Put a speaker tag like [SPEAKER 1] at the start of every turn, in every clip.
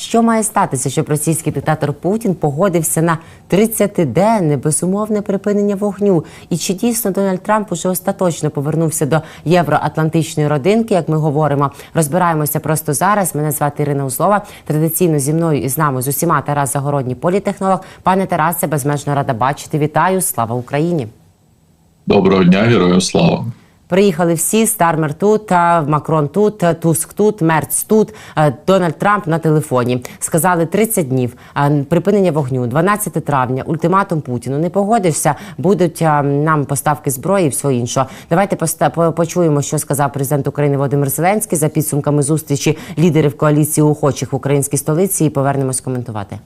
[SPEAKER 1] Що має статися, щоб російський диктатор Путін погодився на 30-денне безумовне припинення вогню? І чи дійсно Дональд Трамп уже остаточно повернувся до євроатлантичної родинки? Як ми говоримо, розбираємося просто зараз. Мене звати Ірина Узлова. Традиційно зі мною і з нами з усіма Тарас Загородній, політехнолог. Пане Тарасе, безмежно рада бачити. Вітаю! Слава Україні!
[SPEAKER 2] Доброго дня, героям слава.
[SPEAKER 1] Приїхали всі Стармер тут, Макрон тут, Туск тут, Мерц тут, Дональд Трамп на телефоні. Сказали 30 днів припинення вогню, 12 травня, ультиматум Путіну. Не погодишся, будуть нам поставки зброї і все інше. Давайте почуємо, що сказав президент України Володимир Зеленський за підсумками зустрічі лідерів коаліції охочих в українській столиці. І повернемось коментувати.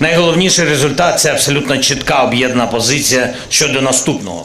[SPEAKER 3] Найголовніший результат це абсолютно чітка об'єднана позиція щодо наступного.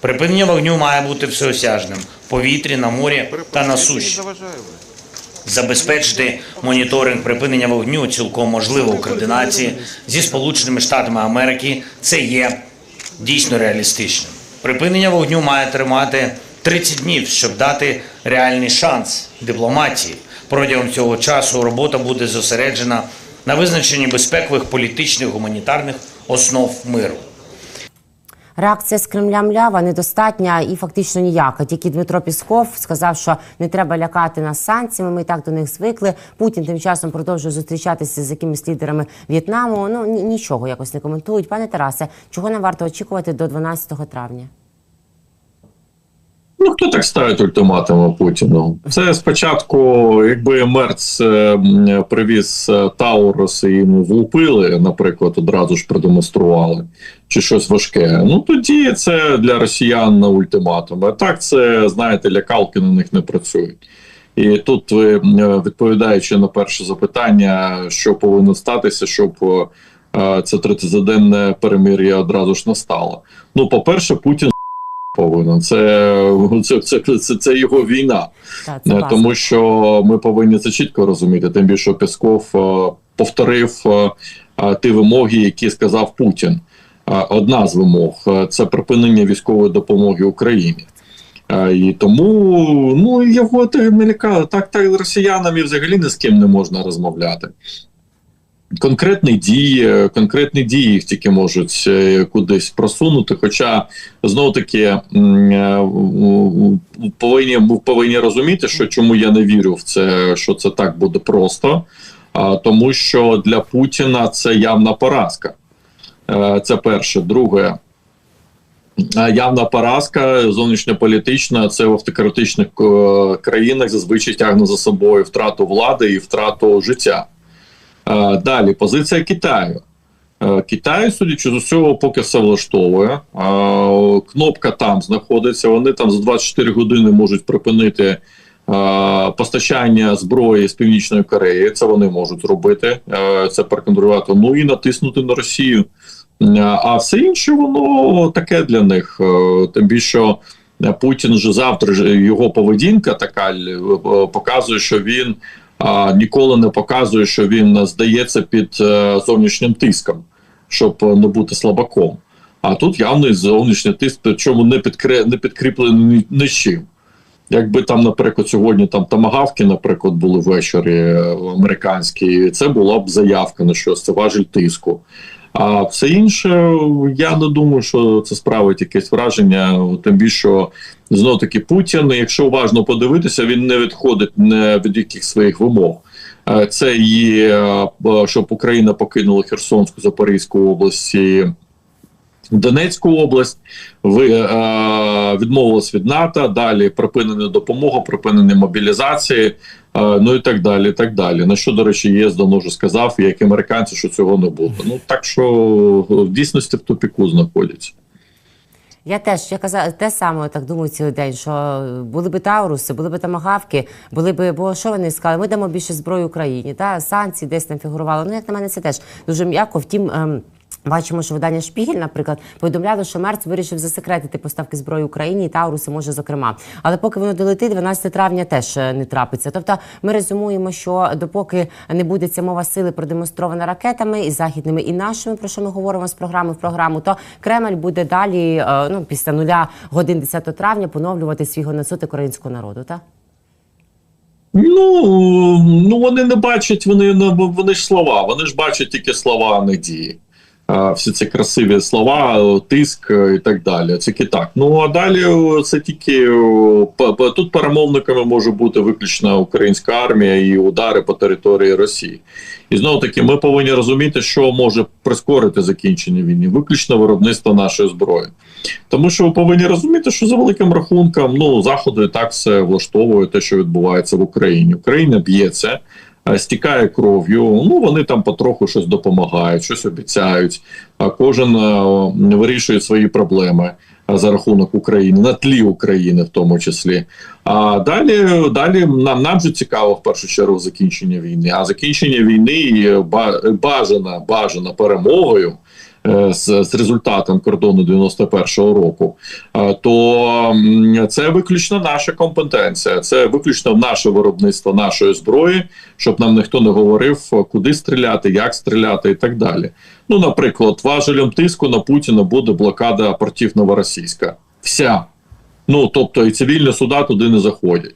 [SPEAKER 3] Припинення вогню має бути всеосяжним в повітрі, на морі та на суші. Забезпечити моніторинг припинення вогню цілком можливо у координації зі Сполученими Штатами Америки. Це є дійсно реалістичним. Припинення вогню має тримати 30 днів, щоб дати реальний шанс дипломатії. Протягом цього часу робота буде зосереджена на визначенні безпекових, політичних, гуманітарних основ миру.
[SPEAKER 1] Реакція з Кремля млява недостатня і фактично ніяка. Тільки Дмитро Пісков сказав, що не треба лякати нас санкціями. Ми і так до них звикли. Путін тим часом продовжує зустрічатися з якимись лідерами В'єтнаму. Ну нічого якось не коментують. Пане Тарасе, чого нам варто очікувати до 12 травня?
[SPEAKER 2] Ну хто так ставить ультиматуми Путіну? Це спочатку, якби Мерц е, привіз е, Таурус і йому влупили, наприклад, одразу ж продемонстрували, чи щось важке. Ну тоді це для росіян на ультиматум. А так це знаєте, лякалки на них не працюють. І тут ви е, відповідаючи на перше запитання, що повинно статися, щоб це 30-денне перемир'я одразу ж настало. Ну, по-перше, Путін повинен. Це, це, це, це, це його війна.
[SPEAKER 1] Та, це
[SPEAKER 2] Е. Тому що ми повинні це чітко розуміти. Тим більше Песков е, повторив е, ті вимоги, які сказав Путін. Одна з вимог це припинення військової допомоги Україні. І тому ну його не лякали. Так, так росіянам і взагалі ні з ким не можна розмовляти. Конкретні дії, конкретні дії їх тільки можуть е, кудись просунути. Хоча знову таки е, повинні повинні розуміти, що чому я не вірю в це, що це так буде просто, тому що для Путіна це явна поразка. Е, Це перше. Друге, е, явна поразка зовнішньополітична, це в автократичних е, країнах зазвичай тягне за собою втрату влади і втрату життя. Далі позиція Китаю. Е, Китай, судячи з усього, поки все влаштовує. Кнопка там знаходиться. Вони там за 24 години можуть припинити е, постачання зброї з Північної Кореї. Це вони можуть зробити. Е, Це проконтролювати. Ну і натиснути на Росію. А все інше воно таке для них. Тим більше. Путін вже завтра його поведінка така показує, що він ніколи не показує, що він здається під е, зовнішнім тиском, щоб не бути слабаком. А тут явний зовнішній тиск, причому не підкре не підкріплений нічим. Якби там, наприклад, сьогодні там тамагавки, наприклад, були ввечері е, американські, це була б заявка на щось, це важіль тиску. А все інше, я не думаю, що це справить якесь враження. Тим більше, знов таки Путін, якщо уважно подивитися, він не відходить не від яких своїх вимог. Е, Це і е, щоб Україна покинула Херсонську Запорізьку області. Донецьку область ви е, відмовилась від НАТО. Далі припинена допомога, припинення мобілізації, е, ну і так далі. так далі. На що, до речі, ЄС давно вже сказав, як і американці, що цього не буде. Ну так що в дійсності в тупіку знаходяться.
[SPEAKER 1] Я теж я казала те саме, так думаю цілий день, що були б Тауруси, були б тамагавки, були б, бо що вони сказали? Ми дамо більше зброї Україні. Та санкції десь там фігурували. Ну як на мене, це теж дуже м'яко. Втім. Ем, Бачимо, що видання Шпігель, наприклад, повідомляло, що Мерц вирішив засекретити поставки зброї Україні і Тауруси може зокрема. Але поки воно долетить, 12 травня теж е, не трапиться. Тобто, ми резюмуємо, що допоки не буде ця мова сили продемонстрована ракетами і західними, і нашими, про що ми говоримо з програми в програму, то Кремль буде далі, е, ну після нуля годин 10 травня, поновлювати свій геноцид українського народу. Так?
[SPEAKER 2] Ну, ну вони не бачать, вони вони ж слова, вони ж бачать тільки слова, а не дії. Всі ці красиві слова, тиск і так далі. Це так. Ну а далі це тільки тут перемовниками може бути виключно українська армія і удари по території Росії. І знову таки, ми повинні розуміти, що може прискорити закінчення війни, виключно виробництво нашої зброї. Тому що ви повинні розуміти, що за великим рахунком ну заходи так все влаштовує те, що відбувається в Україні. Україна б'ється. Е, стікає кров'ю. Ну вони там потроху щось допомагають, щось обіцяють. А кожен е, вирішує свої проблеми е, за рахунок України на тлі України, в тому числі. А далі далі нам нам же цікаво в першу чергу закінчення війни. А закінчення війни бажана бажана перемогою. Е, з, з результатом кордону 91-го року, е, то це виключно наша компетенція, це виключно наше виробництво нашої зброї, щоб нам ніхто не говорив, куди стріляти, як стріляти і так далі. Ну, наприклад, важелем тиску на Путіна буде блокада портів Новоросійська. Вся. Ну тобто, і цивільні суда туди не заходять.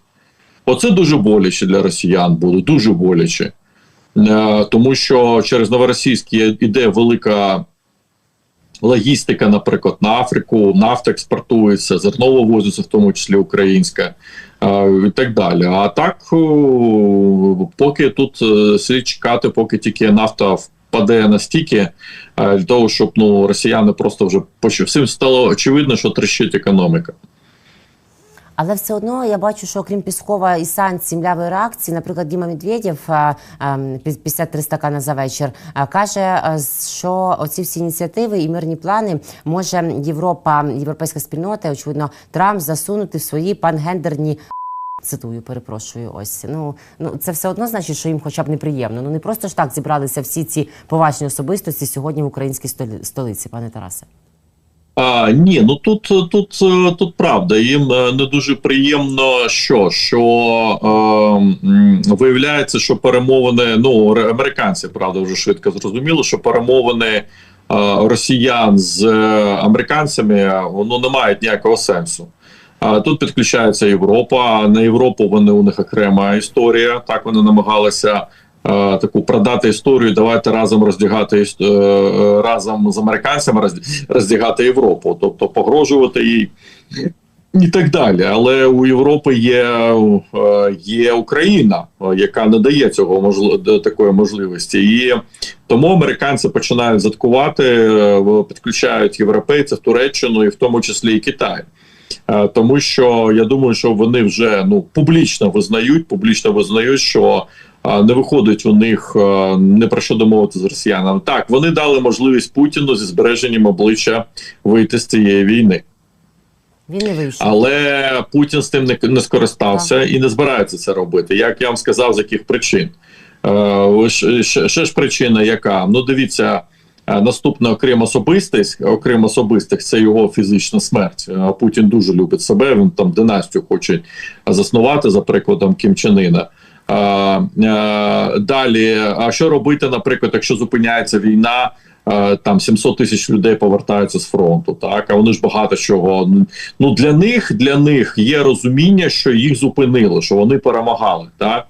[SPEAKER 2] Оце дуже боляче для росіян буде, дуже боляче. Е, тому що через Новоросійський іде велика логістика, наприклад, на Африку, нафта експортується, зерно вивозиться, в тому числі українська і так далі. А так, поки тут е, слід чекати, поки тільки нафта впаде настільки, для того, щоб ну росіяни просто вже по Всім стало очевидно, що трещить економіка.
[SPEAKER 1] Але все одно я бачу, що окрім Піскова і санкцій млявої реакції, наприклад, Діма Медведєв 53 стакана за вечір каже, що оці всі ініціативи і мирні плани може Європа, європейська спільнота, очевидно, Трамп засунути в свої пангендерні. Цитую, перепрошую, ось ну ну це все одно значить, що їм, хоча б неприємно. Ну не просто ж так зібралися всі ці поважні особистості сьогодні в українській столиці, пане Тарасе.
[SPEAKER 2] А, Ні, ну тут тут тут правда. Їм е, не дуже приємно, що що е, виявляється, що перемовини ну американці правда вже швидко зрозуміли, що перемовини е, росіян з американцями воно не мають ніякого сенсу. Тут підключається Європа. На Європу вони у них окрема історія. Так вони намагалися Е, таку продати історію. Давайте разом роздягати е, е, разом з американцями роздягати Європу, тобто погрожувати їй. І так далі, але у Європи є є Україна, яка не дає цього можливо такої можливості, і тому американці починають заткувати, підключають європейців Туреччину і в тому числі і Китай. Тому що я думаю, що вони вже ну публічно визнають, публічно визнають, що не виходить у них не про що домовити з росіянами. Так вони дали можливість Путіну зі збереженням обличчя вийти з цієї війни.
[SPEAKER 1] Він не вийшов.
[SPEAKER 2] Але Путін з тим не, не скористався так. і не збирається це робити. Як я вам сказав, з яких причин е, ще, ще ж причина, яка ну дивіться. Наступне, окрім особистих, окрім особистих, це його фізична смерть. Путін дуже любить себе. Він там династію хоче заснувати за прикладом Кім Чен Іна. Далі, а що робити, наприклад, якщо зупиняється війна? Там 700 тисяч людей повертаються з фронту, так а вони ж багато чого. Ну для них для них є розуміння, що їх зупинили, що вони перемагали, так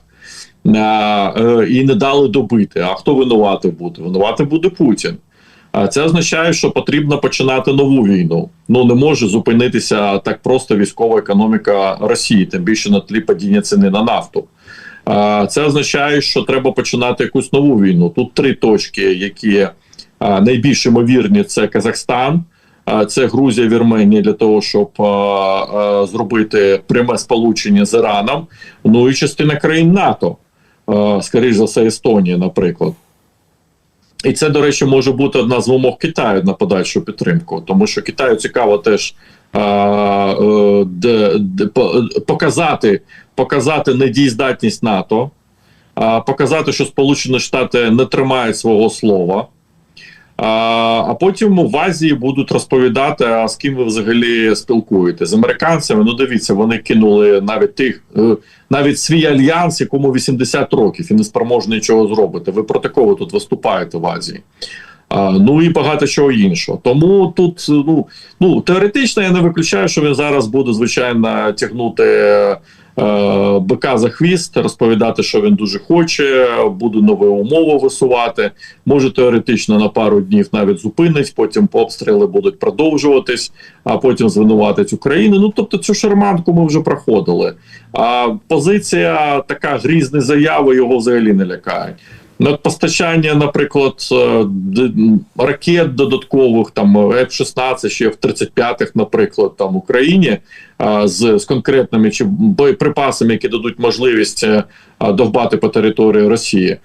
[SPEAKER 2] е, і не дали добити. А хто винувати буде? Винувати буде Путін. А це означає, що потрібно починати нову війну. Ну не може зупинитися так просто військова економіка Росії, тим більше на тлі падіння ціни на нафту. Це означає, що треба починати якусь нову війну. Тут три точки, які найбільш ймовірні: це Казахстан, це Грузія, Вірменія для того, щоб зробити пряме сполучення з Іраном. Ну і частина країн НАТО, скоріш за все, Естонія, наприклад. І це, до речі, може бути одна з вимог Китаю на подальшу підтримку, тому що Китаю цікаво теж е, д, показати, показати недієздатність НАТО, показати, що Сполучені Штати не тримають свого слова. А, потім в Азії будуть розповідати, а з ким ви взагалі спілкуєте. З американцями, ну дивіться, вони кинули навіть тих, е, навіть свій альянс, якому 80 років і не спроможні нічого зробити. Ви проти кого тут виступаєте в Азії? Ну і багато чого іншого. Тому тут ну, ну теоретично я не виключаю, що він зараз буде звичайно тягнути е, бика за хвіст, розповідати, що він дуже хоче, буде нові умови висувати. Може теоретично на пару днів навіть зупинить, потім обстріли будуть продовжуватись, а потім звинуватить Україну. Ну тобто цю шарманку ми вже проходили. А позиція така грізні заяви його взагалі не лякає. Ну, от постачання, наприклад, е, ракет додаткових, там F-16, ще F-35, наприклад, там Україні з, з конкретними чи боєприпасами, які дадуть можливість е, довбати по території Росії.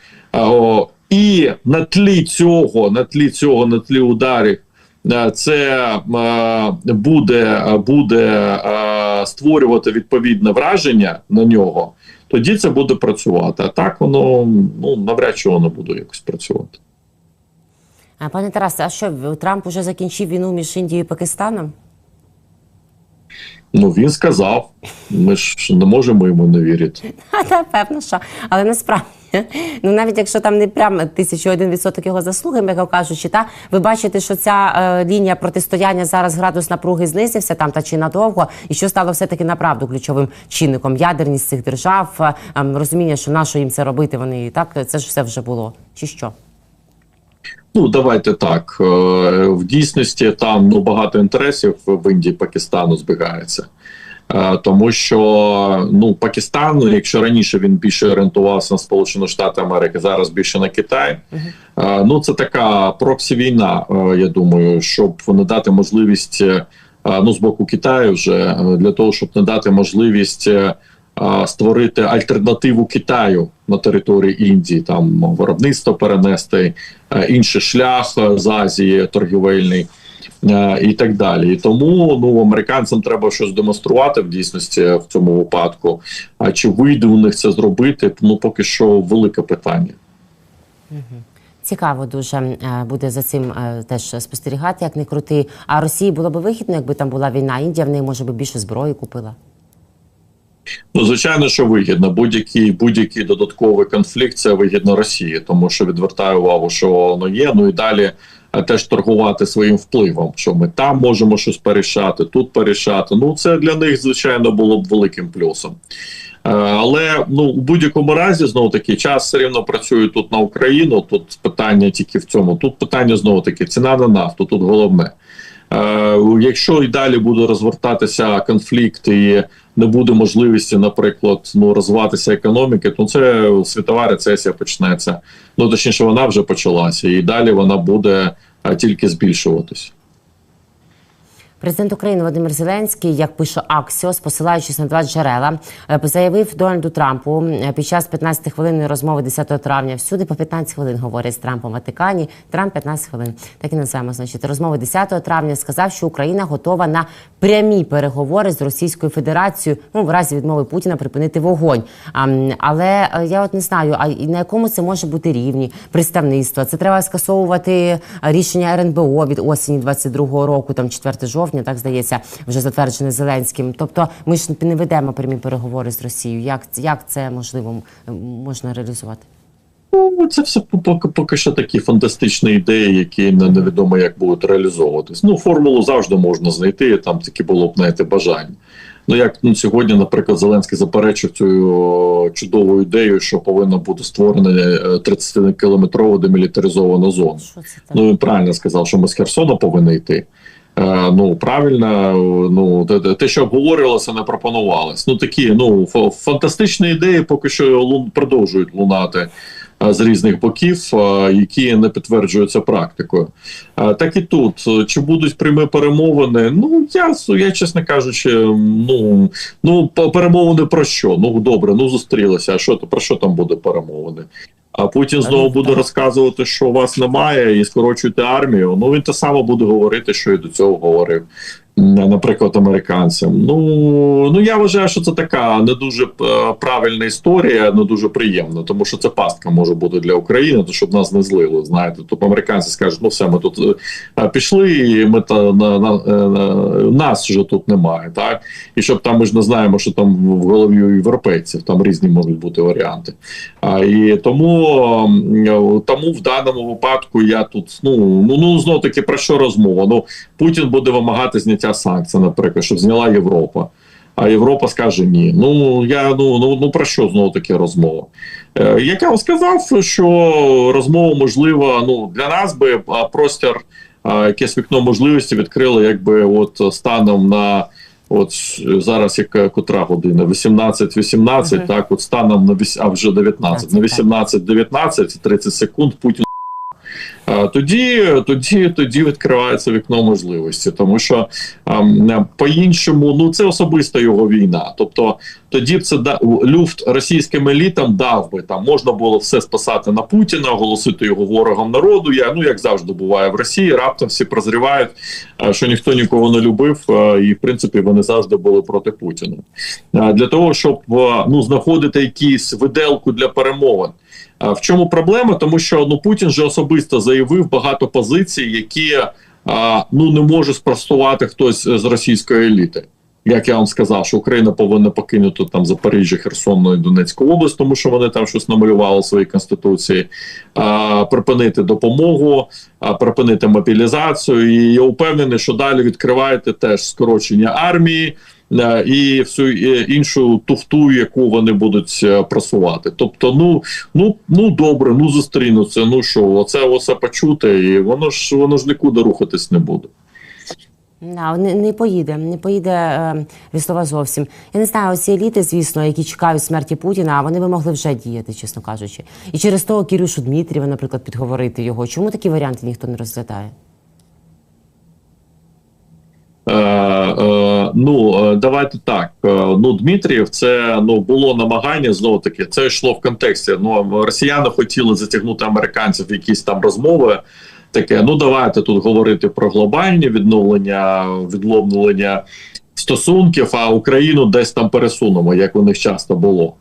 [SPEAKER 2] І на тлі цього, на тлі цього, на тлі ударів. е, Це е, буде, буде е, створювати відповідне враження на нього, тоді це буде працювати. А так воно ну навряд чи воно буде якось працювати.
[SPEAKER 1] А, Пане Тарасе, а що Трамп уже закінчив війну між Індією і Пакистаном?
[SPEAKER 2] Ну він сказав. Ми ж не можемо йому не вірити.
[SPEAKER 1] Та, певно, що. Але насправді, ну навіть якщо там не прям тисячу один відсоток його заслуги, м'яко кажучи, та ви бачите, що ця е, лінія протистояння зараз градус напруги знизився там та чи надовго, і що стало все-таки направду ключовим чинником ядерність цих держав, е, ем, розуміння, що на що їм це робити, вони так це ж все вже було. Чи що?
[SPEAKER 2] Ну давайте так. Е, В дійсності там ну багато інтересів в Індії Пакистану збігається. Е, Тому що ну Пакистан, якщо раніше він більше орієнтувався на Сполучені Штати Америки, зараз більше на Китай. Е, Ну це така проксі війна. Я думаю, щоб не дати можливість ну з боку Китаю вже для того, щоб не дати можливість створити альтернативу Китаю на території Індії, там виробництво перенести, е, інший шлях е, з Азії торгівельний. е, І так далі, і тому ну американцям треба щось демонструвати в дійсності в цьому випадку. А чи вийде у них це зробити? Ну поки що велике питання.
[SPEAKER 1] Цікаво дуже буде за цим теж спостерігати, як не крути. А Росії було б вигідно, якби там була війна. Індія в неї може би більше зброї купила.
[SPEAKER 2] Ну, звичайно, що вигідно. Будь-який будь-який додатковий конфлікт це вигідно Росії, тому що відвертає увагу, що воно є. Ну і далі е, теж торгувати своїм впливом. Що ми там можемо щось порішати, тут порішати. Ну це для них звичайно було б великим плюсом. Е, Але ну у будь-якому разі знову таки час все рівно працює тут на Україну. Тут питання тільки в цьому. Тут питання знову таки ціна на нафту. Тут головне. Е, Якщо і далі буде розвертатися конфлікт і не буде можливості, наприклад, ну розвиватися економіки, то це світова рецесія почнеться. Ну точніше, вона вже почалася, і далі вона буде тільки збільшуватись.
[SPEAKER 1] Президент України Володимир Зеленський, як пише Аксіос, посилаючись на два джерела, е, заявив Дональду Трампу е, під час 15 хвилинної розмови 10 травня. Всюди по 15 хвилин говорять з Трампом в Ватикані. Трамп 15 хвилин. Так і називаємо. Значить, розмови 10 травня сказав, що Україна готова на прямі переговори з Російською Федерацією. Ну в разі відмови Путіна припинити вогонь. А, але е, я от не знаю, а на якому це може бути рівні представництва. Це треба скасовувати рішення РНБО від осені 22-го року, там 4 жовтня, так здається, вже затверджене Зеленським. Тобто, ми ж не ведемо прямі переговори з Росією. Як як це можливо можна реалізувати?
[SPEAKER 2] Ну, це все поки поки що такі фантастичні ідеї, які невідомо як будуть реалізовуватись. Ну, формулу завжди можна знайти, там такі було б знаєте, бажання. Ну як ну, сьогодні, наприклад, Зеленський заперечив цю чудову ідею, що повинна бути створена 30-кілометрова демілітаризована зона.
[SPEAKER 1] Що це так?
[SPEAKER 2] Ну він правильно сказав, що ми з Херсона повинні йти. Е, ну правильно, ну те- що обговорювалося, не пропонувалось. Ну такі ну фантастичні ідеї, поки що лун продовжують лунати е, з різних боків, е, які не підтверджуються практикою. Так і тут чи будуть прямі перемовини? Ну я я чесно кажучи, ну ну перемовини про що? Ну добре, ну зустрілися. А що то про що там буде перемовини? А Путін знову
[SPEAKER 1] Ну,
[SPEAKER 2] буде
[SPEAKER 1] так.
[SPEAKER 2] розказувати, що вас немає, і скорочуєте армію. Ну він те саме буде говорити, що і до цього говорив. Наприклад, американцям. Ну ну я вважаю, що це така не дуже е, правильна історія, не дуже приємна, тому що це пастка може бути для України, то щоб нас не злили. Знаєте, тобто американці скажуть, ну все, ми тут е, пішли, і ми та на, на, е, на нас вже тут немає. Так і щоб там ми ж не знаємо, що там в голові у європейців, там різні можуть бути варіанти. А, і тому, тому в даному випадку я тут ну ну ну знов таки про що розмова? Ну Путін буде вимагати зняття санкцій, наприклад, щоб зняла Європа. А Європа скаже ні. Ну я ну ну, ну про що знову таки розмова? Е, як я вам сказав, що розмова можлива ну для нас би а, простір, а, якесь вікно можливості відкрили, якби от станом на. От зараз яка котра година? 18-18,
[SPEAKER 1] Мгм.
[SPEAKER 2] так, от станом на а вже 19. На 18-19, 30 секунд Путін. Тоді, тоді, тоді відкривається вікно можливості, тому що ем, по-іншому, ну це особиста його війна. Тобто тоді б це да люфт російським елітам дав би там можна було все спасати на Путіна, оголосити його ворогом народу. Я ну як завжди буває в Росії. Раптом всі прозрівають, е, що ніхто нікого не любив, е, і в принципі вони завжди були проти Путіна. Е, Для того щоб ну знаходити якісь виделку для перемовин. В чому проблема? Тому що ну Путін же особисто заявив багато позицій, які ну не може спростувати хтось з російської еліти. Як я вам сказав, що Україна повинна покинути там Запоріжжя, Херсонну і Донецьку область, тому що вони там щось намалювали в своїй конституції, а, припинити допомогу, а, припинити мобілізацію. І я впевнений, що далі відкриваєте теж скорочення армії. І всю іншу туфту, яку вони будуть е, просувати. Тобто, ну ну ну добре, ну зустрінуться. Ну що, оце оце почути, і воно ж воно ж нікуди рухатись не буде.
[SPEAKER 1] Да, не, не поїде, не поїде е, від слова зовсім. Я не знаю, ці еліти, звісно, які чекають смерті Путіна, а вони би могли вже діяти, чесно кажучи. І через того Кірюшу Дмитрієва, наприклад, підговорити його. Чому такі варіанти ніхто не розглядає?
[SPEAKER 2] Е, е, ну е, давайте так. Ну Дмитрієв, це ну було намагання знову таки. Це йшло в контексті. Ну росіяни хотіли затягнути американців в якісь там розмови. Таке, ну давайте тут говорити про глобальні відновлення, відновлення стосунків, а Україну десь там пересунемо, як у них часто було.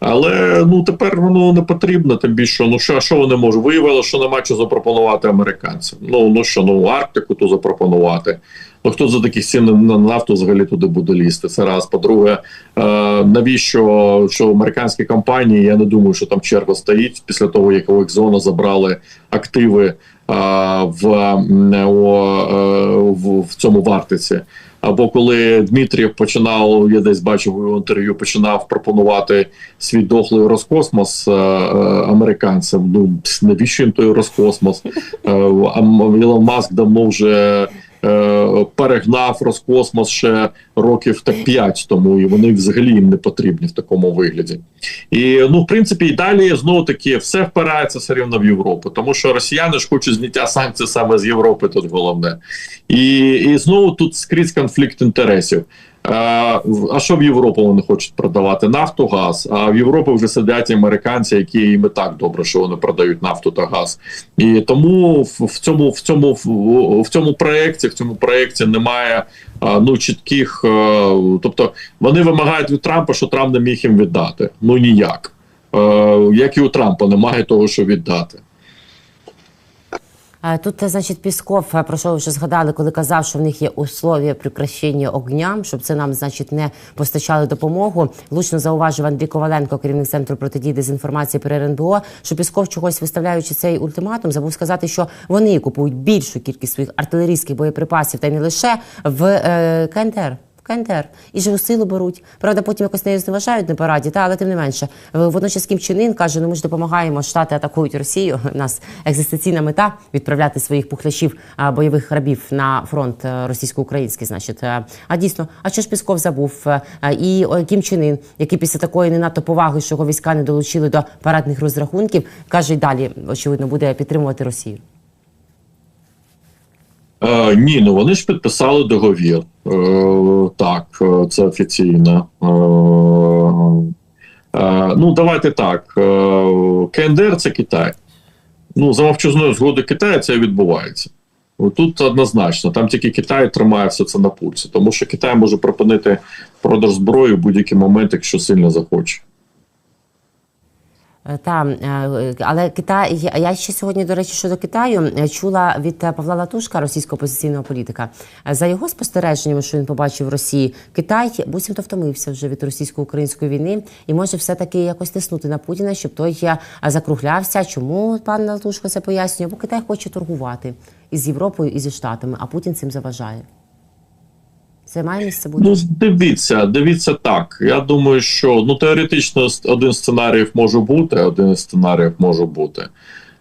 [SPEAKER 2] Але ну тепер воно не потрібно, тим більше, ну що, що вони можуть? Виявили, що нема що запропонувати американцям. Ну ну що, ну Арктику то запропонувати. Ну хто за таких цін на нафту взагалі туди буде лізти? Це раз. По-друге, е, навіщо що американські компанії? Я не думаю, що там черга стоїть після того, як у Екзона забрали активи е, в, е, в, в цьому вартиці. Або коли Дмитрів починав, я десь бачив його інтерв'ю, починав пропонувати свій дохлий Роскосмос е, е, американцям. Ну навіщо їм той Роскосмос? Е, Ілон Маск давно вже перегнав Роскосмос ще років так 5 тому, і вони взагалі їм не потрібні в такому вигляді. І ну, в принципі, і далі знову таки все впирається все рівно в Європу, тому що росіяни ж хочуть зняття санкцій саме з Європи. Тут головне, і, і знову тут скрізь конфлікт інтересів. А, що в Європу вони хочуть продавати? Нафту, газ. А в Європі вже сидять американці, які їм і так добре, що вони продають нафту та газ. І тому в, цьому в цьому в, в цьому проєкті, в цьому проєкті немає ну чітких. е, тобто вони вимагають від Трампа, що Трамп не міг їм віддати. Ну ніяк. Е, як і у Трампа немає того, що віддати.
[SPEAKER 1] Е, Тут, е, значить, Пісков, е, про що ви вже згадали, коли казав, що в них є условия прекращення огня, щоб це нам, значить, не постачали допомогу. Влучно зауважив Андрій Коваленко, керівник центру протидії дезінформації при РНБО, що Пісков чогось виставляючи цей ультиматум, забув сказати, що вони купують більшу кількість своїх артилерійських боєприпасів та не лише в КНДР. КНДР і живу силу беруть. Правда, потім якось нею зневажають на параді, та але тим не менше. Е, Водночас Кім Чен каже: ну ми ж допомагаємо. Штати атакують Росію. У нас екзистенційна мета відправляти своїх пухлячів бойових рабів на фронт е, російсько-український. Значить, Е, а дійсно, а що ж Пісков забув? І Кім Чен Ін, який після такої не надто поваги, що його війська не долучили до парадних розрахунків, каже, й далі очевидно буде підтримувати Росію.
[SPEAKER 2] Е, ні, ну вони ж підписали договір. Е, так, е, це офіційно. Е, Е, ну, давайте так. Е, КНДР це Китай. Ну, за мовчазною згодою Китаю це відбувається. Тут однозначно, там тільки Китай тримає все це на пульсі, тому що Китай може припинити продаж зброї в будь-який момент, якщо сильно захоче.
[SPEAKER 1] Е, Та, е, але Китай, я- ще сьогодні, до речі, щодо Китаю е, чула від Павла Латушка, російського опозиційного політика. За його спостереженнями, що він побачив в Росії, Китай буцімто втомився вже від російсько-української війни і може все-таки якось тиснути на Путіна, щоб той закруглявся. Чому пан Латушко це пояснює? Бо Китай хоче торгувати із Європою і зі Штатами, а Путін цим заважає. Це має місце бути?
[SPEAKER 2] Ну, дивіться, дивіться так. Я думаю, що ну теоретично один з сценаріїв може бути, один із сценаріїв може бути.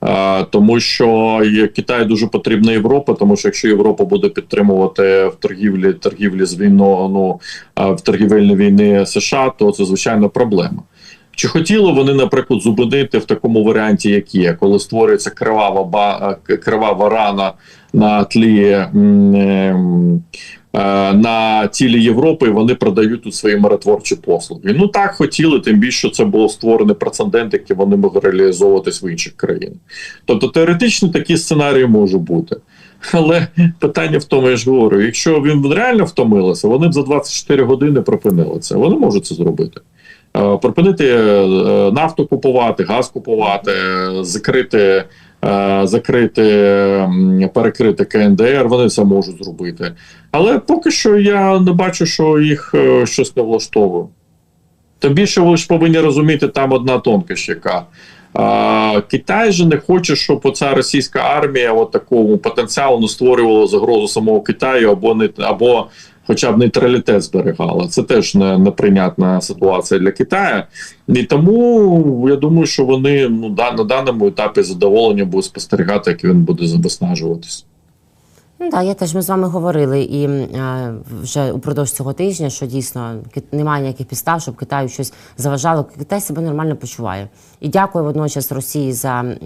[SPEAKER 2] Е, тому що Китай дуже потрібна Європа, тому що якщо Європа буде підтримувати в торгівлі торгівлі з війною, ну в торгівельній війни США, то це звичайно проблема. Чи хотіли вони, наприклад, зупинити в такому варіанті, як є, коли створюється кривава ба е, кривава рана на тлі ем, е, на тілі Європи, вони продають тут свої миротворчі послуги. Ну так хотіли, тим більше це було створено прецедент, який вони могли реалізовуватись в інших країнах. Тобто теоретично такі сценарії можуть бути. Але питання в тому, я ж говорю, якщо він реально втомилися, вони б за 24 години припинили це. Вони можуть це зробити. Е, Припинити е, нафту купувати, газ купувати, закрити, закрити, перекрити КНДР, вони це можуть зробити. Але поки що я не бачу, що їх е, щось не влаштовує. Тим більше ви ж повинні розуміти, там одна тонкощ яка. А, Китай же не хоче, щоб оця російська армія от такому потенціалу створювала загрозу самого Китаю або не або хоча б нейтралітет зберігала. Це теж не, неприйнятна ситуація для Китаю. І тому я думаю, що вони ну на даному етапі задоволення будуть спостерігати, як він буде виснажуватись.
[SPEAKER 1] Ну так, я теж ми з вами говорили і е, вже упродовж цього тижня, що дійсно немає ніяких підстав, щоб Китаю щось заважало. Китай себе нормально почуває. І дякую водночас Росії за м,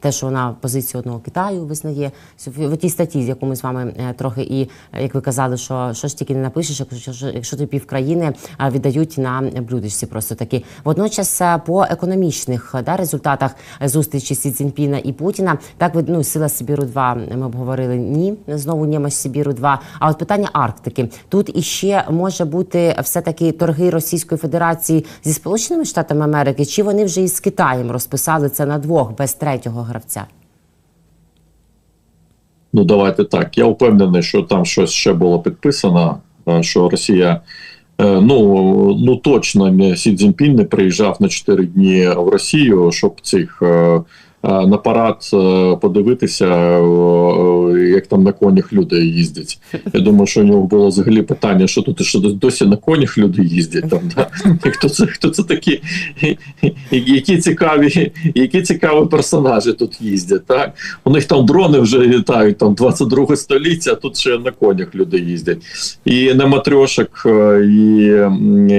[SPEAKER 1] те, що вона позицію одного Китаю визнає. В в тій статті, з яку ми з вами е, трохи і як ви казали, що що ж тільки не напишеш, якщо що- якщо тобі пів країни віддають на блюдечці. Просто такі. Водночас е, по економічних е, да, результатах е, зустрічі Сі Цзіньпіна і Путіна, так ну сила Сибіру 2 ми обговорили. Ні, знову Нємець Сибіру 2 А от питання Арктики тут іще може бути все таки торги Російської Федерації зі Сполученими Штатами Америки, чи вони вже із Китаєм розписали це на двох без третього гравця?
[SPEAKER 2] Ну, давайте так. Я впевнений, що там щось ще було підписано, е, що Росія. е, Ну, ну точно Сі Цзіньпін не приїжджав на 4 дні в Росію, щоб цих е, на парад е, подивитися, е, е, як там на конях люди їздять. Я думаю, що у нього було взагалі питання, що тут що досі на конях люди їздять. Там, да? Хто це, хто це такі, які цікаві, які цікаві персонажі тут їздять? Так? У них там дрони вже літають, там 22 століття, а тут ще на конях люди їздять. І на матрьошок, е, і,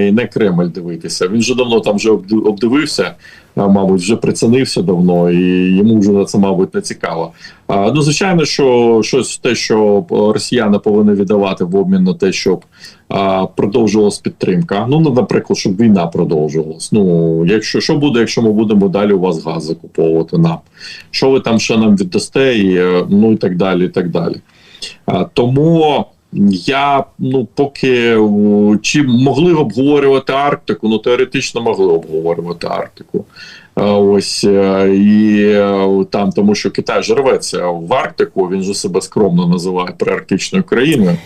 [SPEAKER 2] і на Кремль дивитися. Він вже давно там вже обди- обдивився, мабуть, вже прицінився давно, і йому вже на це, мабуть, не цікаво. А, ну, звичайно, що щось те, що е, росіяни повинні віддавати в обмін на те, щоб а, продовжувалась підтримка. Ну, ну, наприклад, щоб війна продовжувалась. Ну, якщо що буде, якщо ми будемо далі у вас газ закуповувати нам, що ви там ще нам віддасте, і, е, ну і так далі. і так далі. А, тому я ну поки чи могли обговорювати Арктику, ну теоретично могли обговорювати Арктику. Ось е, і е, там, тому що Китай ж рветься в Арктику, він же себе скромно називає приарктичною країною.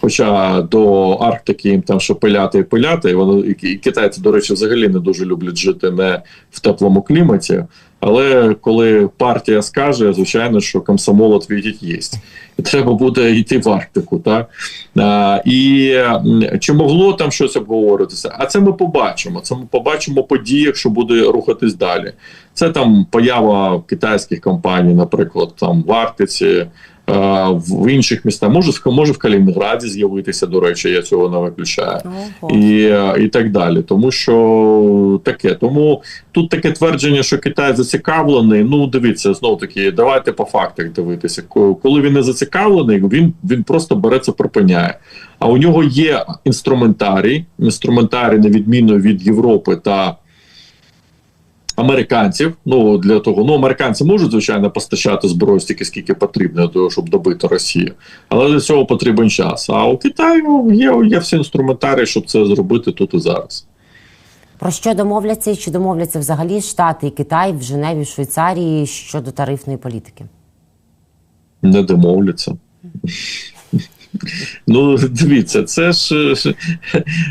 [SPEAKER 2] Хоча до Арктики їм там ще пиляти і пиляти, і вони і китайці, до речі, взагалі не дуже люблять жити не в теплому кліматі. Але коли партія скаже, звичайно, що комсомол відповідь є. І треба буде йти в Арктику. Так? А, і чи могло там щось обговоритися? А це ми побачимо. Це ми побачимо події, що буде рухатись далі. Це там поява китайських компаній, наприклад, там в Арктиці. В інших містах може в- може в Калінінграді з'явитися. До речі, я цього не виключаю
[SPEAKER 1] Ого.
[SPEAKER 2] і, і так далі. Тому що таке. Тому тут таке твердження, що Китай зацікавлений. Ну, дивіться, знов таки, давайте по фактах дивитися. Коли він не зацікавлений, він, він просто бере це припиняє. А у нього є інструментарій, інструментарій, на відміну від Європи та американців. Ну для того, ну американці можуть звичайно постачати зброю стільки, скільки потрібно для того, щоб добити Росію, але для цього потрібен час. А у Китаю є, є всі інструментарії, щоб це зробити тут і зараз.
[SPEAKER 1] Про що домовляться і чи домовляться взагалі Штати і Китай в Женеві, в Швейцарії щодо тарифної політики?
[SPEAKER 2] Не домовляться. Ну, дивіться, це ж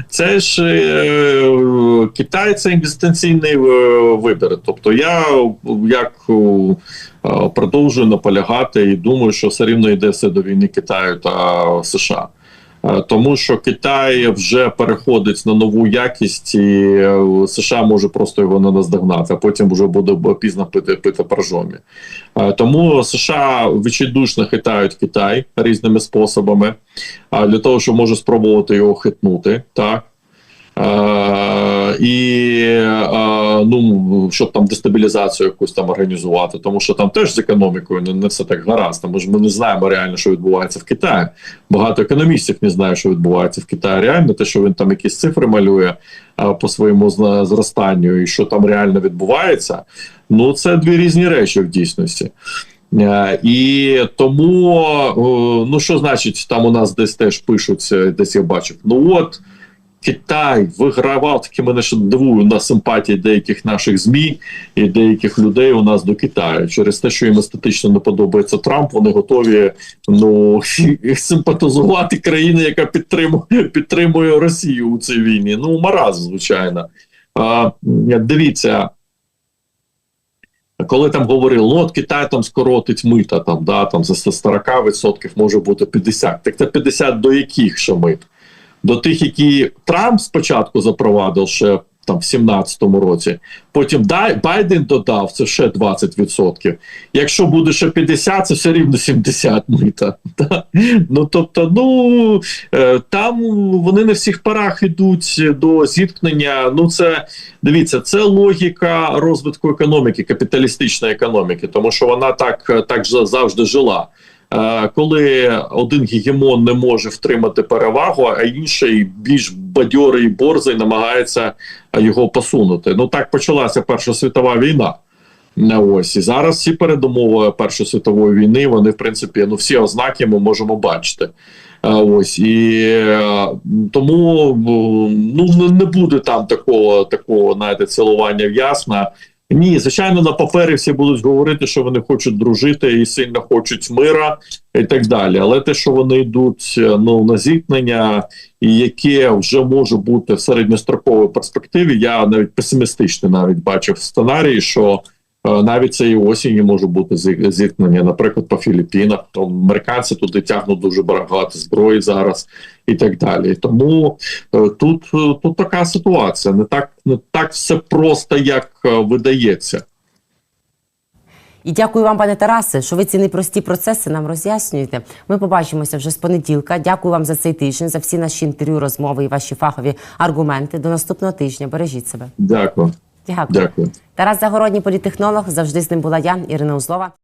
[SPEAKER 2] це ж е, Китай це екзистенційний е, вибір. Тобто, я як е, продовжую наполягати і думаю, що все рівно йде все до війни Китаю та США. Е, Тому що Китай вже переходить на нову якість, і е, США може просто його не наздогнати, а потім вже буде пізно пити пити поржомі. Е, Тому США відчайдушно хитають Китай різними способами, для того, щоб може спробувати його хитнути, так. І е, ну щоб там дестабілізацію якусь там організувати, тому що там теж з економікою не, не все так гаразд. Тому ж ми не знаємо реально, що відбувається в Китаї. Багато економістів не знає, що відбувається в Китаї. Реально, те, що він там якісь цифри малює е, по своєму зростанню, і що там реально відбувається. Ну це дві різні речі в дійсності. Е, І тому, ну що значить, там у нас десь теж пишуть, десь я бачив. Ну от Китай вигравав таки мене ще дивує на симпатії деяких наших змі і деяких людей у нас до Китаю через те, що їм естетично не подобається Трамп. Вони готові ну симпатизувати країни, яка підтримує підтримує Росію у цій війні. Ну маразм, звичайно. А, дивіться. Коли там говорили, ну от Китай там скоротить мита, там да там за 40% може бути 50%. Так це 50 до яких ще мит? До тих, які Трамп спочатку запровадив ще там в 17-му році, потім Байден додав це ще 20%. Якщо буде ще 50, це все рівно 70 мита. Ну тобто, ну е, там вони на всіх парах йдуть до зіткнення. Ну це дивіться, це логіка розвитку економіки, капіталістичної економіки, тому що вона так, так завжди жила. Е, Коли один гегемон не може втримати перевагу, а інший більш бадьорий борзий намагається е, його посунути. Ну так почалася Перша світова війна. Не ось і зараз всі передумови Першої світової війни, вони в принципі ну всі ознаки ми можемо бачити. Е, Ось і е, тому ну не буде там такого такого знаєте, цілування в ясна. Ні, звичайно, на папері всі будуть говорити, що вони хочуть дружити і сильно хочуть мира і так далі. Але те, що вони йдуть е, ну на зіткнення, яке вже може бути в середньостроковій перспективі, я навіть песимістично навіть бачив сценарії, що навіть цієї осінні може бути зіткнення, наприклад, по Філіппінах. То американці туди тягнуть дуже багато зброї зараз і так далі. Тому е, тут, е, тут така ситуація. Не так не так все просто, як е, видається.
[SPEAKER 1] І дякую вам, пане Тарасе, що ви ці непрості процеси нам роз'яснюєте. Ми побачимося вже з понеділка. Дякую вам за цей тиждень, за всі наші інтерв'ю, розмови і ваші фахові аргументи. До наступного тижня. Бережіть себе.
[SPEAKER 2] Дякую.
[SPEAKER 1] Дякую.
[SPEAKER 2] Дякую.
[SPEAKER 1] Тарас Загородній політехнолог. Завжди з ним була я, Ірина Узлова.